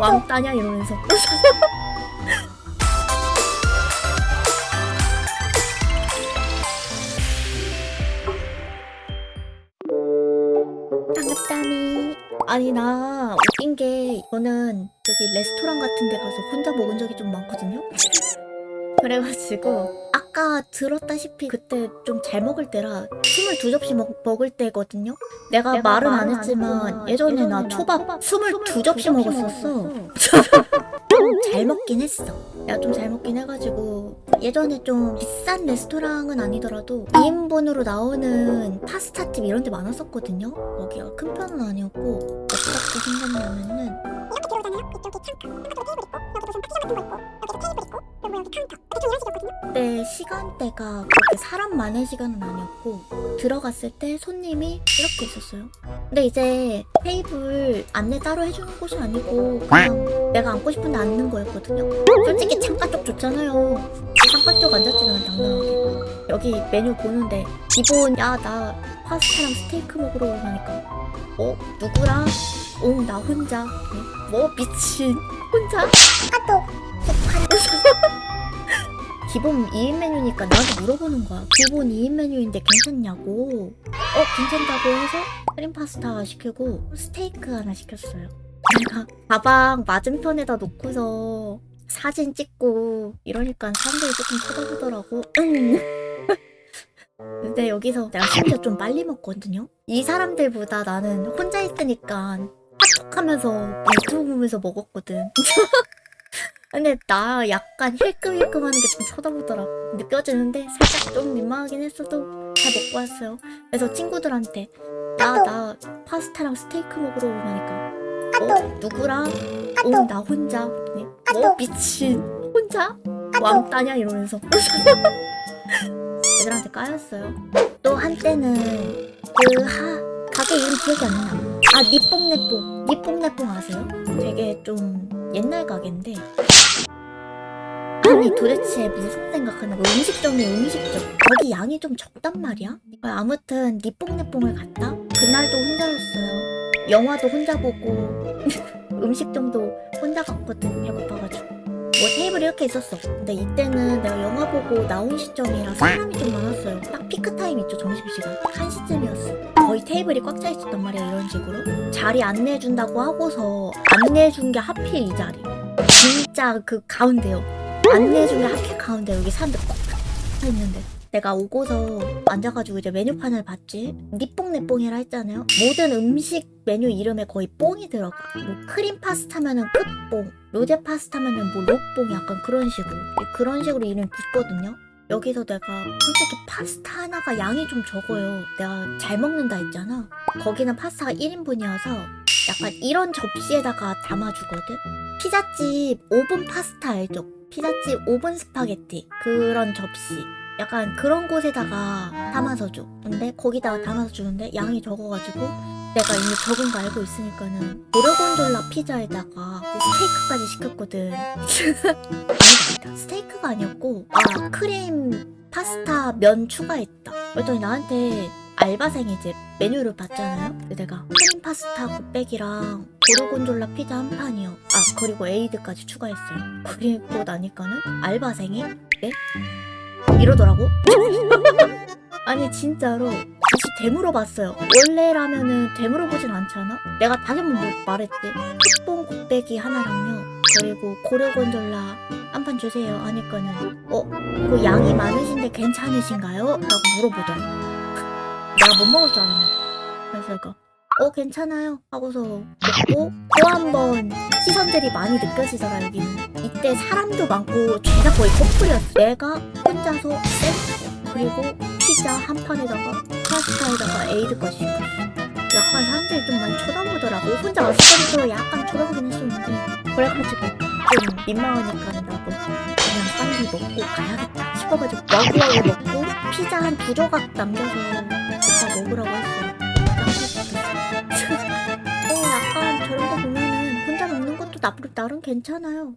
왕 따냐 이러면서. 반갑다미 아니 나 웃긴 게 저는 저기 레스토랑 같은 데 가서 혼자 먹은 적이 좀 많거든요? 그래가지고 아까 들었다시피 그때 좀 잘 먹을 때라 22접시 먹, 먹을 때거든요 내가, 내가 말은 안 했지만 예전에 예전에 나나 초밥 초밥 22접시 먹었었어 좀 잘 먹긴 했어. 내가 좀 잘 먹긴 해가지고 예전에 좀 비싼 레스토랑은 아니더라도 2인분으로 나오는 파스타집 이런 데 많았었거든요. 거기가 큰 편은 아니었고 어떻게 생겼냐면은 이렇게 들어오잖아요. 이쪽에 창가, 여기 무슨 바퀴 같은 거 시간대가 그렇게 사람 많은 시간은 아니었고 들어갔을 때 손님이 이렇게 있었어요. 근데 이제 테이블 안내 따로 해주는 곳이 아니고 그냥 내가 앉고 싶은데 앉는 거였거든요. 솔직히 창가 쪽 좋잖아요. 창가 쪽 앉았지 난 당당하게. 여기 메뉴 보는데 기본 야 나 파스타랑 스테이크 먹으러 오라니까 어 누구랑? 응 나 혼자 네. 뭐 미친 혼자? 아또 기본 2인 메뉴니까 나한테 물어보는 거야. 기본 2인 메뉴인데 괜찮냐고. 어, 괜찮다고 해서 크림 파스타 시키고 스테이크 하나 시켰어요. 내가 가방 맞은편에다 놓고서 사진 찍고 이러니까 사람들이 조금 쳐다보더라고. 응. 근데 여기서 내가 심지어 좀 빨리 먹거든요. 이 사람들보다 나는 혼자 있으니까 핫촉하면서 유튜브 보면서 먹었거든. 근데 나 약간 힐끔힐끔 하는 게 좀 쳐다보더라. 느껴지는데 살짝 좀 민망하긴 했어도 잘 먹고 왔어요. 그래서 친구들한테 야나 파스타랑 스테이크 먹으러 오라니까. 어? 누구랑? 어 나 혼자. 네. 뭐 미친. 혼자? 왕따냐? 이러면서. 애들한테 까였어요. 또 한때는 그 하 가게 이름 기억이 안 나 아 니뽕내뽕. 니뽕내뽕 아세요? 되게 좀 옛날 가게인데 아니 도대체 무슨 생각하는 거야 음식점이 음식점. 거기 양이 좀 적단 말이야? 아무튼 니뽕내뽕을 갔다? 그날도 혼자였어요. 영화도 혼자 보고 음식점도 혼자 갔거든 배고파가지고. 뭐 테이블이 이렇게 있었어. 근데 이때는 내가 영화 보고 나온 시점이라 사람이 좀 많았어요. 딱 피크 타임 있죠 점심시간. 1시쯤이었어. 거의 테이블이 꽉 차 있었단 말이야 이런 식으로. 자리 안내해준다고 하고서 안내해준 게 하필 이 자리. 진짜 그 가운데요 안내해준 게 하필 가운데 여기 사람들 꽉 있는데. 내가 오고서 앉아가지고 이제 메뉴판을 봤지? 니뽕내뽕이라 했잖아요. 모든 음식 메뉴 이름에 거의 뽕이 들어가. 뭐 크림 파스타면은 끝뽕 로제 파스타면은 뭐 록뽕 약간 그런 식으로. 그런 식으로 이름이 붙거든요. 여기서 내가 솔직히 파스타 하나가 양이 좀 적어요. 내가 잘 먹는다 했잖아. 거기는 파스타가 1인분이어서 약간 이런 접시에다가 담아주거든? 피자집 오븐 파스타 알죠? 피자집 오븐 스파게티 그런 접시. 약간 그런 곳에다가 담아서 줘. 근데 거기다가 담아서 주는데 양이 적어가지고 내가 이미 적은 거 알고 있으니까는 고르곤졸라 피자에다가 스테이크까지 시켰거든. 아니다 스테이크가 아니었고 아 크림 파스타 면 추가했다. 그랬더니 나한테 알바생이 이제 메뉴를 봤잖아요? 내가 크림 파스타 곱빼기랑 고르곤졸라 피자 한 판이요. 아 그리고 에이드까지 추가했어요. 그리고 나니까는 알바생이 네? 이러더라고. 아니 진짜로 다시 되물어봤어요. 원래라면은 되물어보진 않잖아? 내가 다시 한번 뭐 말했지. 흑봉 곱빼기 하나랑요. 그리고 고르곤졸라 한판 주세요 하니까는 어? 그 양이 많으신데 괜찮으신가요? 라고 물어보더라고 내가 못 먹을 줄 알았는데 그래서 내가 어 괜찮아요. 하고서 먹고 또 한 번 시선들이 많이 느껴지더라 여기는. 이때 사람도 많고 죄다 거의 커플이었어. 내가 혼자서 셋 그리고 피자 한 판에다가 파스타에다가 에이드까지 약간 사람들이 좀 많이 쳐다보더라고. 혼자 왔을 때부터 약간 쳐다보긴 했었는데 그래가지고 좀 민망하니까 나도 그냥 빨리 먹고 가야겠다 싶어가지고 와구와구 먹고 피자 한 두 조각 남겨서 오빠 먹으라고 했어요 네, 약간 저런 거 보면은 혼자 먹는 것도 나름, 나름 괜찮아요.